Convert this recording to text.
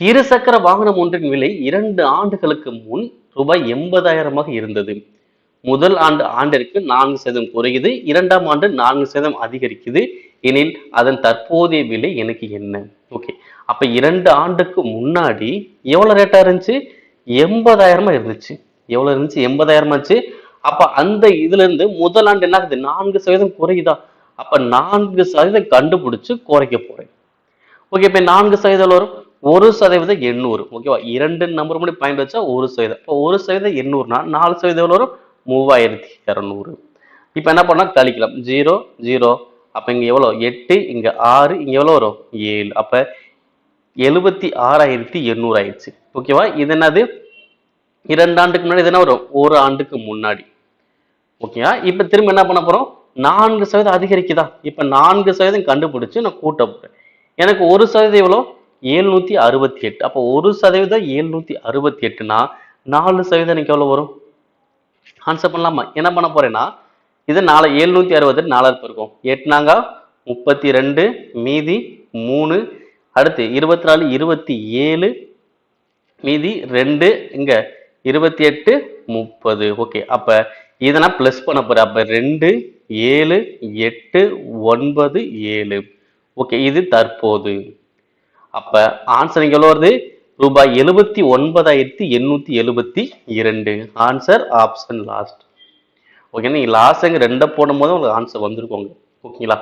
இருசக்கர வாகனம் ஒன்றின் விலை இரண்டு ஆண்டுகளுக்கு முன் ரூபாய் எண்பதாயிரமாக இருந்தது. முதல் ஆண்டு ஆண்டிற்கு நான்கு சதம் குறையுது. இரண்டாம் ஆண்டு நான்கு சதம் அதிகரிக்குது. எனில் அதன் தற்போதைய விலை எனக்கு என்ன? ஓகே. அப்ப இரண்டு ஆண்டுக்கு முன்னாடி எவ்வளவு ரேட்டா இருந்துச்சு? எண்பதாயிரமா இருந்துச்சு. எவ்வளவு இருந்துச்சு? எண்பதாயிரமாச்சு அப்ப அந்த இதுல இருந்து முதல் ஆண்டு என்ன ஆகுது? நான்கு சதவீதம் குறையுதா? அப்ப நான்கு சதவீதம் கண்டுபிடிச்சு குறைக்க போறேன். ஓகே இப்ப நான்கு சதவீதம் வரும்? ஒரு சதவீதம் எண்ணூறு. ஓகேவா இரண்டு நம்பர் மட்டும் பாயிண்ட் வச்சா ஒரு சதவீதம். இப்போ ஒரு சதவீதம் எண்ணூறுனா நாலு சதவீதம் எவ்வளோ வரும்? மூவாயிரத்தி இரநூறு. இப்போ என்ன பண்ணால் கழிக்கலாம் ஜீரோ ஜீரோ. அப்போ இங்கே எவ்வளோ எட்டு இங்கே ஆறு இங்கே எவ்வளோ வரும்? ஏழு. அப்போ எழுபத்தி ஆறாயிரத்தி எண்ணூறு ஆயிடுச்சு. ஓகேவா இது என்னது? இரண்டு ஆண்டுக்கு முன்னாடி இது என்ன வரும்? ஒரு ஆண்டுக்கு முன்னாடி. ஓகேவா இப்போ திரும்ப என்ன பண்ண போகிறோம் நான்கு சதவீதம் அதிகரிக்குதா? இப்போ நான்கு சதவீதம் கண்டுபிடிச்சு நான் கூட்ட போகிறேன் எனக்கு ஒரு சதவீதம் எவ்வளோ ஏழ்நூத்தி அறுபத்தி எட்டு. அப்போ ஒரு சதவீதம் ஏழ்நூத்தி அறுபத்தி எட்டுனா நாலு சதவீதம் எனக்கு எவ்வளவு வரும்? ஆன்சர் பண்ணலாமா? என்ன பண்ண போறேன்னா இது நாலு எழுநூத்தி அறுபது நாலாவது இருக்கும். எட்டுனாங்க முப்பத்தி ரெண்டு மீதி மூணு அடுத்து இருபத்தி நாலு இருபத்தி ஏழு மீதி ரெண்டு இங்க இருபத்தி எட்டு முப்பது. ஓகே அப்ப இதை நான் ப்ளஸ் பண்ண போகிறேன் அப்ப ரெண்டு ஏழு எட்டு ஒன்பது ஏழு. ஓகே இது தற்போது. அப்போ ஆன்சர் இங்கே வருது? ரூபாய் எழுபத்தி ஒன்பதாயிரத்தி எண்ணூற்றி எழுபத்தி இரண்டு. ஆன்சர் ஆப்ஷன் லாஸ்ட் ஓகேண்ணா நீங்கள் லாஸ்ட் ரெண்டை போடும்போது உங்களுக்கு ஆன்சர் வந்திருக்கோங்க ஓகேங்களா